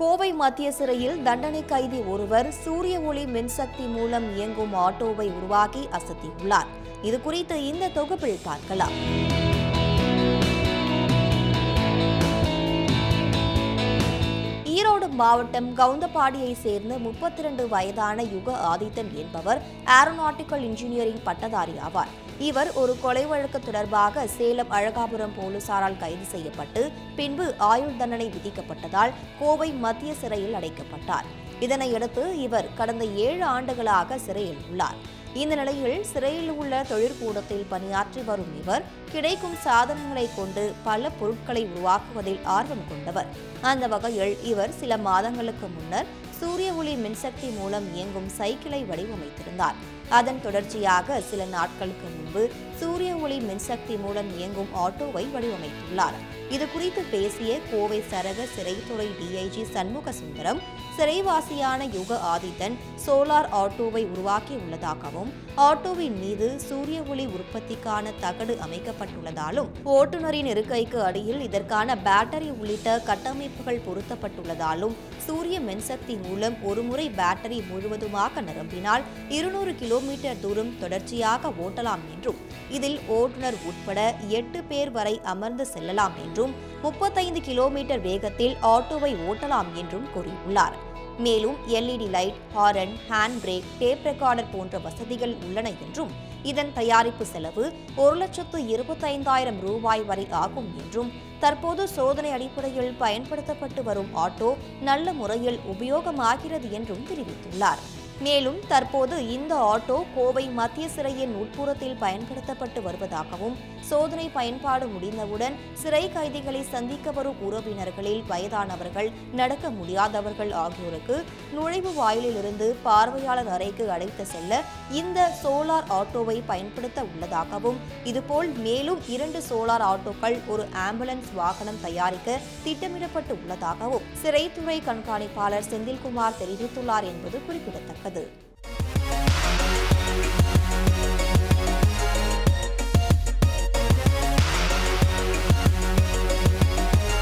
கோவை மத்திய சிறையில் தண்டனை கைதி ஒருவர் சூரிய ஒளி மின்சக்தி மூலம் இயங்கும் ஆட்டோவை உருவாக்கி அசத்தியுள்ளார். இது குறித்து இந்த தொகுப்பில் பார்க்கலாம். ஈரோடு மாவட்டம் கவுந்தபாடியை சேர்ந்த முப்பத்தி ரெண்டு வயதான யுக ஆதித்தன் என்பவர் ஏரோநாட்டிக்கல் இன்ஜினியரிங் பட்டதாரி ஆவார். இவர் ஒரு கொலை வழக்கு தொடர்பாக சேலம் அழகாபுரம் போலீசாரால் கைது செய்யப்பட்டு பின்பு ஆயுள் தண்டனை விதிக்கப்பட்டதால் கோவை மத்திய சிறையில் அடைக்கப்பட்டார். இதனையடுத்து இவர் கடந்த ஏழு ஆண்டுகளாக சிறையில் உள்ளார். இந்த நிலையில் சிறையில் உள்ள தொழிற்கூடத்தில் பணியாற்றி வரும் இவர் கிடைக்கும் சாதனங்களை கொண்டு பல பொருட்களை உருவாக்குவதில் ஆர்வம் கொண்டவர். அந்த வகையில் இவர் சில மாதங்களுக்கு முன்னர் சூரிய ஒளி மின்சக்தி மூலம் இயங்கும் சைக்கிளை வடிவமைத்திருந்தார். அதன் தொடர்ச்சியாக சில நாட்களுக்கு முன்பு சூரிய ஒளி மின்சக்தி மூலம் இயங்கும் ஆட்டோவை வடிவமைத்துள்ளார். இது குறித்து பேசிய கோவை சரக சிறைத்துறை டிஐஜி சண்முக சுந்தரம் சிறைவாசியான யுக ஆதித்தன் சோலார் ஆட்டோவை உருவாக்கியுள்ளதாகவும் ஆட்டோவின் மீது சூரிய ஒளி உற்பத்திக்கான தகடு அமைக்கப்பட்டுள்ளதாலும் ஓட்டுநரின் இருக்கைக்கு அடியில் இதற்கான பேட்டரி உள்ளிட்ட கட்டமைப்புகள் பொருத்தப்பட்டுள்ளதாலும் சூரிய மின்சக்தி மூலம் ஒருமுறை பேட்டரி முழுவதுமாக நிரம்பினால் இருநூறு கிலோமீட்டர் தூரம் தொடர்ச்சியாக ஓட்டலாம் என்றும் இதில் ஓட்டுநர் உட்பட எட்டு பேர் வரை அமர்ந்து செல்லலாம் என்றும் முப்பத்தைந்து கிலோமீட்டர் வேகத்தில் ஆட்டோவை ஓட்டலாம் என்றும் கூறியுள்ளார். மேலும் LED light horn hand brake tape recorder போன்ற வசதிகள் உள்ளன என்றும் இதன் தயாரிப்பு செலவு ஒரு லட்சத்து இருபத்தைந்தாயிரம் ரூபாய் வரை ஆகும் என்றும் தற்போது சோதனை அடிப்படையில் பயன்படுத்தப்பட்டு வரும் ஆட்டோ நல்ல முறையில் உபயோகமாகிறது என்றும் தெரிவித்துள்ளார். மேலும் தற்போது இந்த ஆட்டோ கோவை மத்திய சிறையின் உட்புறத்தில் பயன்படுத்தப்பட்டு வருவதாகவும் சோதனை பயன்பாடு முடிந்தவுடன் சிறை கைதிகளை சந்திக்க வரும் உறவினர்களில் வயதானவர்கள் நடக்க முடியாதவர்கள் ஆகியோருக்கு நுழைவு வாயிலிலிருந்து பார்வையாளர் அறைக்கு அழைத்து செல்ல இந்த சோலார் ஆட்டோவை பயன்படுத்த உள்ளதாகவும் இதுபோல் மேலும் இரண்டு சோலார் ஆட்டோக்கள் ஒரு ஆம்புலன்ஸ் வாகனம் தயாரிக்க திட்டமிடப்பட்டு உள்ளதாகவும் சிறைத்துறை கண்காணிப்பாளர் செந்தில்குமார் தெரிவித்துள்ளார் என்பது குறிப்பிடத்தக்கது. かど。